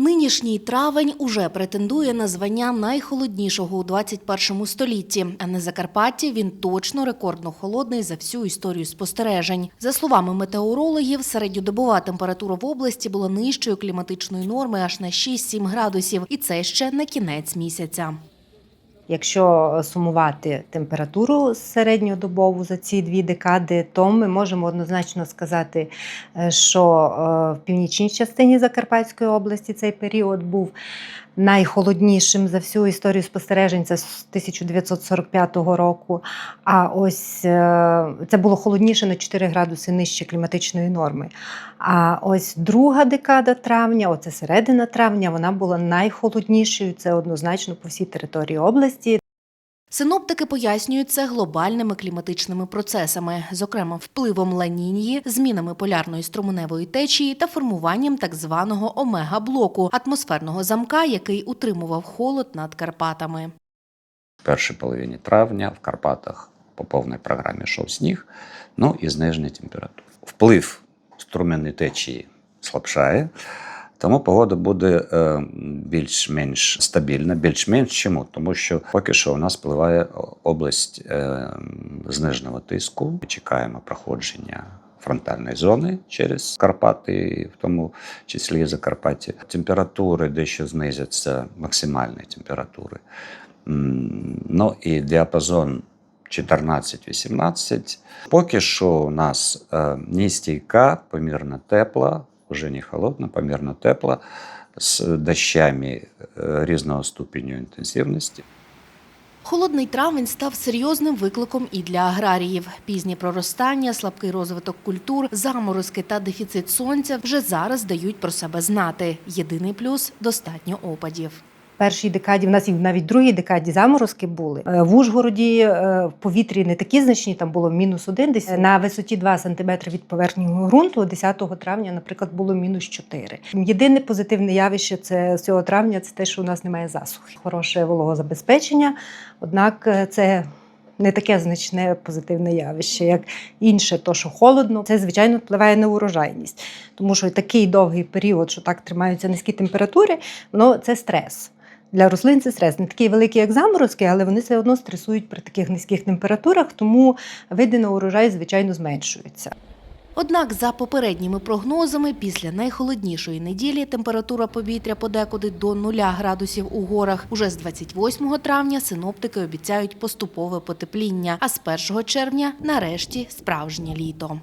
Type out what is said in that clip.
Нинішній травень уже претендує на звання найхолоднішого у 21 столітті. А на Закарпатті він точно рекордно холодний за всю історію спостережень. За словами метеорологів, середньодобова температура в області була нижчою кліматичної норми аж на 6-7 градусів, і це ще не кінець місяця. Якщо сумувати температуру середньодобову за ці дві декади, то ми можемо однозначно сказати, е, що е, в північній частині Закарпатської області цей період був найхолоднішим за всю історію спостережень. Це з 1945 року. А ось е, це було холодніше на 4 градуси нижче кліматичної норми. А ось друга декада травня, оце середина травня, вона була найхолоднішою. Це однозначно по всій території області. Синоптики пояснюють це глобальними кліматичними процесами, зокрема впливом ланінії, змінами полярної струменевої течії та формуванням так званого омега-блоку атмосферного замка, який утримував холод над Карпатами. В першій половині травня в Карпатах по повній програмі йшов сніг, ну і зниження температур. Вплив струменної течії слабшає, тому погода буде е, більш-менш стабільна, більш-менш чому? Тому що поки що у нас впливає область е, зниженого тиску. Чекаємо проходження фронтальної зони через Карпати, в тому числі і. Температури дещо знизяться, максимальні температури. Ну і діапазон 14-18. Поки що у нас е, нестійка, помірно тепла, не холодна, помірно тепла, з дощами е, різного ступеню інтенсивності. Холодний травень став серйозним викликом і для аграріїв. Пізні проростання, слабкий розвиток культур, заморозки та дефіцит сонця вже зараз дають про себе знати. Єдиний плюс достатньо опадів. Першій декаді, в нас і навіть в другій декаді заморозки були. Е, В Ужгороді е, в повітрі не такі значні, там було мінус один, десь на висоті 2 см від поверхні ґрунту. 10 травня, наприклад, було мінус 4. Єдине позитивне явище це з цього травня це те, що у нас немає засухи. Хороше вологозабезпечення, однак е, це. Не таке значне позитивне явище, як інше, то що холодно, це звичайно впливає на урожайність, тому що такий довгий період, що так тримаються низькі температури, воно це стрес. Для рослин це стрес не такий великий, як заморозки, але вони все одно стресують при таких низьких температурах, тому види на урожай, звичайно, зменшуються. Однак, за попередніми прогнозами, після найхолоднішої неділі температура повітря подекуди до 0 градусів у горах. Уже з 28 травня синоптики обіцяють поступове потепління, а з 1 червня нарешті справжнє літо.